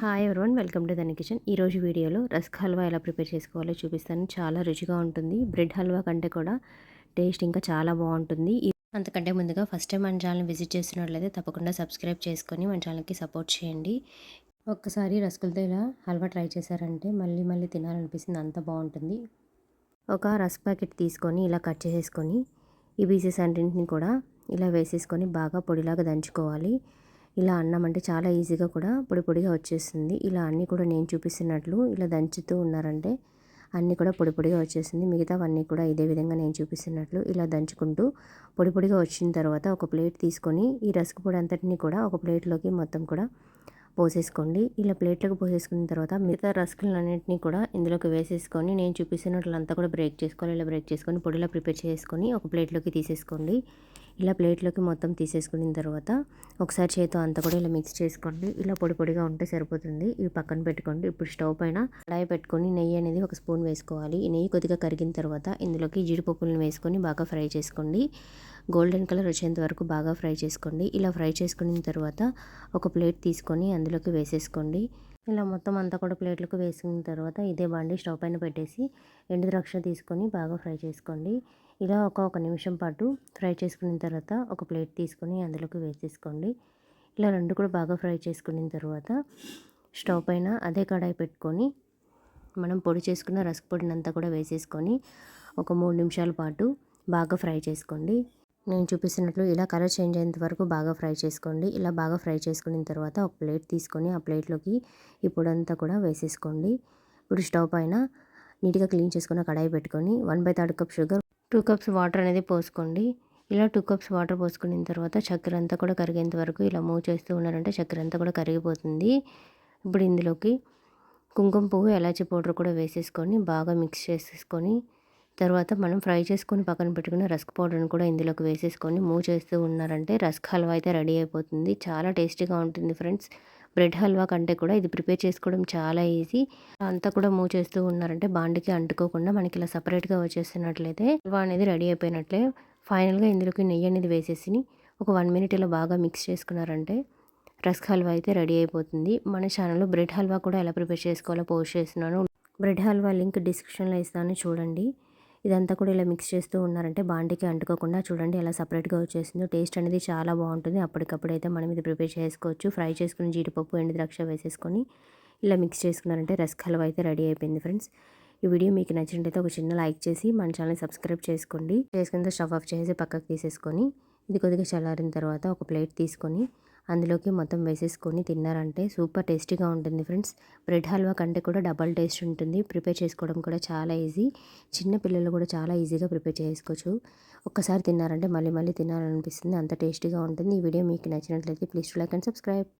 Hi everyone welcome to దని kitchen ఈరోజు వీడియోలో రస్క్ హల్వా ఎలా ప్రిపేర్ చేసుకోవాలో చూపిస్తాను. చాలా రుచిగా ఉంటుంది. బ్రెడ్ హల్వా కంటే కూడా టేస్ట్ ఇంకా చాలా బాగుంటుంది. అంతకంటే ముందుగా ఫస్ట్ టైం మన ఛానల్ విజిట్ చేస్తున్నట్లయితే తప్పకుండా సబ్స్క్రైబ్ చేసుకొని మన ఛానల్కి సపోర్ట్ చేయండి. ఒక్కసారి రస్కులతో ఇలా హల్వా ట్రై చేశారంటే మళ్ళీ మళ్ళీ తినాలనిపిస్తుంది. అంత బాగుంటుంది. ఒక రస్క్ ప్యాకెట్ తీసుకొని ఇలా కట్ చేసేసుకొని ఈ పీసెస్ అన్నింటిని కూడా ఇలా వేసేసుకొని బాగా పొడిలాగా దంచుకోవాలి. ఇలా అన్నం అంటే చాలా ఈజీగా కూడా పొడి పొడిగా వచ్చేస్తుంది ఇలా అన్నీ కూడా నేను చూపిస్తున్నట్లు ఇలా దంచుతూ ఉన్నారంటే అన్నీ కూడా పొడి పొడిగా వచ్చేసింది. మిగతావన్నీ కూడా ఇదే విధంగా నేను చూపిస్తున్నట్లు ఇలా దంచుకుంటూ పొడి పొడిగా వచ్చిన తర్వాత ఒక ప్లేట్ తీసుకొని ఈ రసక పొడి అంతటిని కూడా ఒక ప్లేట్లోకి మొత్తం కూడా పోసేసుకోండి. ఇలా ప్లేట్లోకి పోసేసుకున్న తర్వాత మిగతా రసకులన్నింటినీ కూడా ఇందులోకి వేసేసుకొని నేను చూపిస్తున్నట్లు అంతా కూడా బ్రేక్ చేసుకోవాలి. ఇలా బ్రేక్ చేసుకొని పొడిలో ప్రిపేర్ చేసుకొని ఒక ప్లేట్లోకి తీసేసుకోండి. ఇలా ప్లేట్లోకి మొత్తం తీసేసుకున్న తర్వాత ఒకసారి చేతో అంతా కూడా ఇలా మిక్స్ చేసుకోండి. ఇలా పొడి పొడిగా ఉంటే సరిపోతుంది. ఇవి పక్కన పెట్టుకోండి. ఇప్పుడు స్టవ్ పైన కడాయి పెట్టుకొని నెయ్యి అనేది ఒక స్పూన్ వేసుకోవాలి. ఈ నెయ్యి కొద్దిగా కరిగిన తర్వాత ఇందులోకి జీడిపప్పులను వేసుకొని బాగా ఫ్రై చేసుకోండి. గోల్డెన్ కలర్ వచ్చేంత వరకు బాగా ఫ్రై చేసుకోండి. ఇలా ఫ్రై చేసుకున్న తర్వాత ఒక ప్లేట్ తీసుకొని అందులోకి వేసేసుకోండి. ఇలా మొత్తం అంతా కూడా ప్లేట్లకు వేసుకున్న తర్వాత ఇదే బండి స్టవ్ పైన పెట్టేసి ఎండు ద్రాక్ష తీసుకొని బాగా ఫ్రై చేసుకోండి. ఇలా ఒక ఒక నిమిషం పాటు ఫ్రై చేసుకున్న తర్వాత ఒక ప్లేట్ తీసుకొని అందులోకి వేసేసుకోండి. ఇలా రెండు కూడా బాగా ఫ్రై చేసుకున్న తర్వాత స్టవ్ పైన అదే కడాయి పెట్టుకొని మనం పొడి చేసుకున్న రస పొడినంతా కూడా వేసేసుకొని ఒక మూడు నిమిషాల పాటు బాగా ఫ్రై చేసుకోండి. నేను చూపిస్తున్నట్లు ఇలా కలర్ చేంజ్ అయ్యేంత వరకు బాగా ఫ్రై చేసుకోండి. ఇలా బాగా ఫ్రై చేసుకున్న తర్వాత ఒక ప్లేట్ తీసుకొని ఆ ప్లేట్లోకి ఈ పొడంతా కూడా వేసేసుకోండి. ఇప్పుడు స్టవ్ పైన నీట్గా క్లీన్ చేసుకున్న కడాయి పెట్టుకొని one by third cup sugar two cups water అనేది పోసుకోండి. ఇలా టూ కప్స్ వాటర్ పోసుకున్న తర్వాత చక్కెర అంతా కూడా కరిగేంత వరకు ఇలా మూవ్ చేస్తూ ఉన్నారంటే చక్కెర అంతా కూడా కరిగిపోతుంది. ఇప్పుడు ఇందులోకి కుంకుమ పువ్వు ఎలాచి పౌడర్ కూడా వేసేసుకొని బాగా మిక్స్ చేసేసుకొని తర్వాత మనం ఫ్రై చేసుకొని పక్కన పెట్టుకున్న రస్క్ పౌడర్ని కూడా ఇందులోకి వేసేసుకొని మూవ్ చేస్తూ ఉన్నారంటే రస్క్ హల్వా అయితే రెడీ అయిపోతుంది. చాలా టేస్టీగా ఉంటుంది ఫ్రెండ్స్. బ్రెడ్ హల్వా కంటే కూడా ఇది ప్రిపేర్ చేసుకోవడం చాలా ఈజీ. అంతా కూడా మూవ్ చేస్తూ ఉన్నారంటే బాండికి అంటుకోకుండా మనకి ఇలా సపరేట్గా వచ్చేస్తున్నట్లయితే హల్వా అనేది రెడీ అయిపోయినట్లే. ఫైనల్గా ఇందులోకి నెయ్యి అనేది వేసేసి ఒక వన్ మినిట్ ఇలా బాగా మిక్స్ చేసుకున్నారంటే రస్క్ హల్వా అయితే రెడీ అయిపోతుంది. మన ఛానల్లో బ్రెడ్ హల్వా కూడా ఎలా ప్రిపేర్ చేసుకోవాలో పోస్ట్ చేస్తున్నాను. బ్రెడ్ హల్వా లింక్ డిస్క్రిప్షన్లో ఇస్తాను చూడండి. ఇదంతా కూడా ఇలా మిక్స్ చేస్తూ ఉన్నారంటే బాండికి అంటుకోకుండా చూడండి ఎలా సపరేట్గా వచ్చేసిందో. టేస్ట్ అనేది చాలా బాగుంటుంది. అప్పటికప్పుడు అయితే మనం ఇది ప్రిపేర్ చేసుకోవచ్చు. ఫ్రై చేసుకుని జీడిపప్పు ఎండు ద్రాక్ష వేసేసుకొని ఇలా మిక్స్ చేసుకున్నారంటే రస్క్ హల్వా అయితే రెడీ అయిపోయింది ఫ్రెండ్స్. ఈ వీడియో మీకు నచ్చినట్టయితే ఒక చిన్న లైక్ చేసి మన ఛానల్ సబ్స్క్రైబ్ చేసుకోండి. చేసుకుని స్టవ్ ఆఫ్ చేసి పక్కకు తీసేసుకొని ఇది కొద్దిగా చల్లారిన తర్వాత ఒక ప్లేట్ తీసుకొని అందులోకి మొత్తం వేసేసుకొని తిన్నారంటే సూపర్ టేస్టీగా ఉంటుంది ఫ్రెండ్స్. బ్రెడ్ హల్వా కంటే కూడా డబల్ టేస్ట్ ఉంటుంది. ప్రిపేర్ చేసుకోవడం కూడా చాలా ఈజీ. చిన్న పిల్లలు కూడా చాలా ఈజీగా ప్రిపేర్ చేసుకోవచ్చు. ఒక్కసారి తిన్నారంటే మళ్ళీ మళ్ళీ తినాలనిపిస్తుంది. అంత టేస్టీగా ఉంటుంది. ఈ వీడియో మీకు నచ్చినట్లయితే ప్లీజ్ లైక్ అండ్ సబ్స్క్రైబ్.